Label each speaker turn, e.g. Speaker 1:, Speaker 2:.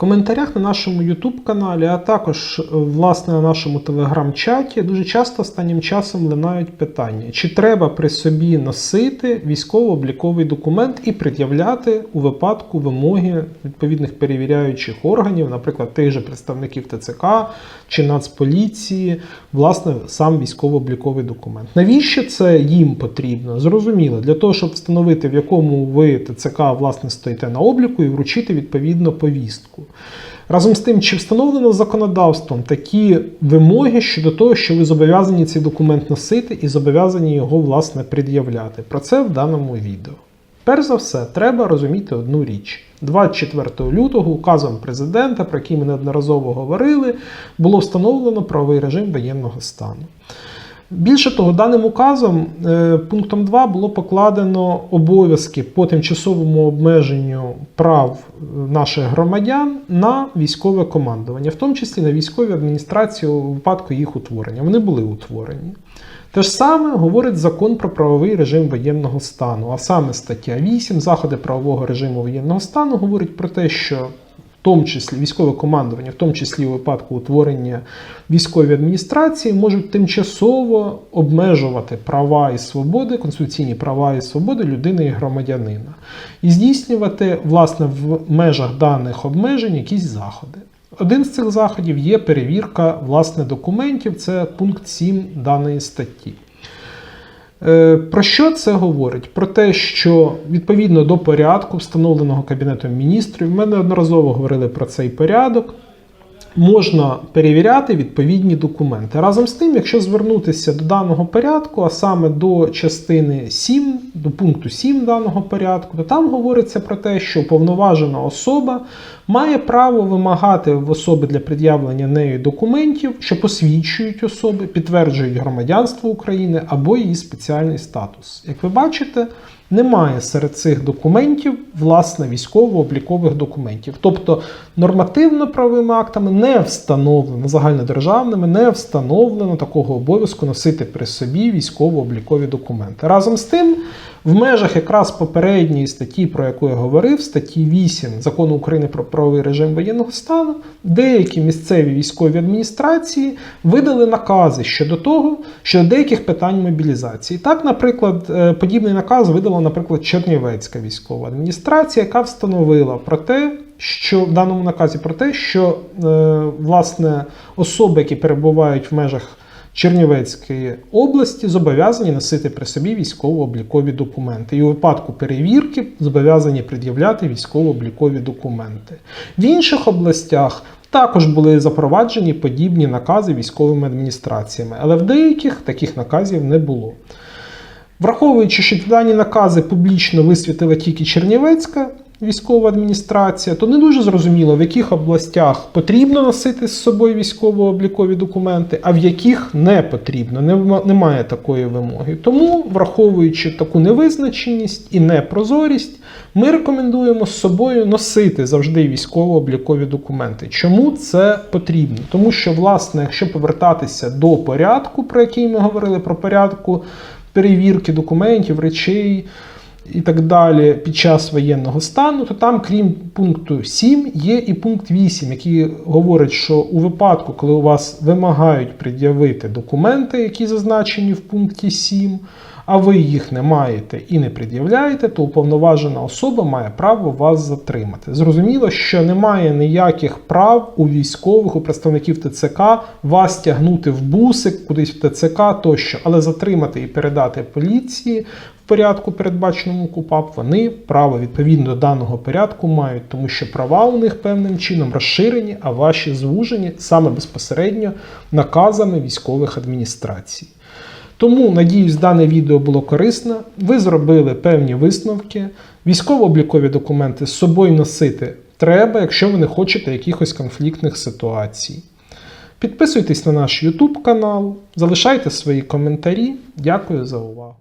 Speaker 1: коментарях на нашому YouTube каналі, а також е, власне на нашому телеграм-чаті дуже часто останнім часом лунають питання, чи треба при собі носити військово-обліковий документ і пред'являти у випадку вимоги відповідних перевіряючих органів, наприклад, тих же представників ТЦК чи Нацполіції, власне, сам військово-обліковий документ. Навіщо це їм потрібно? Зрозуміло, для того, щоб встановити, в якому ви ТЦК власне стоїте на обліку і вручити відповідно повістку. Разом з тим, чи встановлено законодавством такі вимоги щодо того, що ви зобов'язані цей документ носити і зобов'язані його власне пред'являти. Про це в даному відео. Перш за все, треба розуміти одну річ. 24 лютого указом президента, про який ми неодноразово говорили, було встановлено правовий режим воєнного стану. Більше того, даним указом е, пунктом 2 було покладено обов'язки по тимчасовому обмеженню прав е, наших громадян на військове командування, в тому числі на військові адміністрації у випадку їх утворення. Вони були утворені. Те ж саме говорить закон про правовий режим воєнного стану, а саме стаття 8 заходи правового режиму воєнного стану говорить про те, що в тому числі військове командування, в тому числі у випадку утворення військової адміністрації, можуть тимчасово обмежувати права і свободи, конституційні права і свободи людини і громадянина, і здійснювати власне в межах даних обмежень якісь заходи. Один з цих заходів є перевірка власне документів, це пункт 7 даної статті. Е, Про що це говорить? Про те, що відповідно до порядку, встановленого Кабінетом міністрів, ми неодноразово говорили про цей порядок. Можна перевіряти відповідні документи. Разом з тим, якщо звернутися до даного порядку, а саме до частини 7, до пункту 7 даного порядку, то там говориться про те, що повноважена особа має право вимагати в особи для пред'явлення нею документів, що посвідчують особи, підтверджують громадянство України або її спеціальний статус. Як ви бачите, немає серед цих документів власне військово-облікових документів. Тобто нормативно-правовими актами не встановлено загальнодержавними, не встановлено такого обов'язку носити при собі військово-облікові документи. Разом з тим, в межах якраз попередньої статті, про яку я говорив, статті 8 закону України про правовий режим воєнного стану, деякі місцеві військові адміністрації видали накази щодо того, щодо деяких питань мобілізації. Так, наприклад, е, подібний наказ видала, наприклад, Чернівецька військова адміністрація, яка встановила про те, що в даному наказі про те, що е, власне особи, які перебувають в межах Чернівецької області, зобов'язані носити при собі військово-облікові документи. І у випадку перевірки зобов'язані пред'являти військово-облікові документи. В інших областях також були запроваджені подібні накази військовими адміністраціями, але в деяких таких наказів не було. Враховуючи, що дані накази публічно висвітила тільки Чернівецька військова адміністрація, то не дуже зрозуміло, в яких областях потрібно носити з собою військово-облікові документи, а в яких не потрібно, немає такої вимоги. Тому, враховуючи таку невизначеність і непрозорість, ми рекомендуємо з собою носити завжди військово-облікові документи. Чому це потрібно? Тому що, власне, якщо повертатися до порядку, про який ми говорили, про порядку перевірки документів, речей і так далі під час воєнного стану, то там, крім пункту 7, є і пункт 8, який говорить, що у випадку, коли у вас вимагають пред'явити документи, які зазначені в пункті 7, а ви їх не маєте і не пред'являєте, то уповноважена особа має право вас затримати. Зрозуміло, що немає ніяких прав у військових, у представників ТЦК вас тягнути в бусик, кудись в ТЦК тощо, але затримати і передати поліції порядку, передбаченому КУПАП, вони право відповідно до даного порядку мають, тому що права у них певним чином розширені, а ваші звужені саме безпосередньо наказами військових адміністрацій. Тому, надіюсь, дане відео було корисно. Ви зробили певні висновки. Військово-облікові документи з собою носити треба, якщо ви не хочете якихось конфліктних ситуацій. Підписуйтесь на наш YouTube канал, залишайте свої коментарі. Дякую за увагу.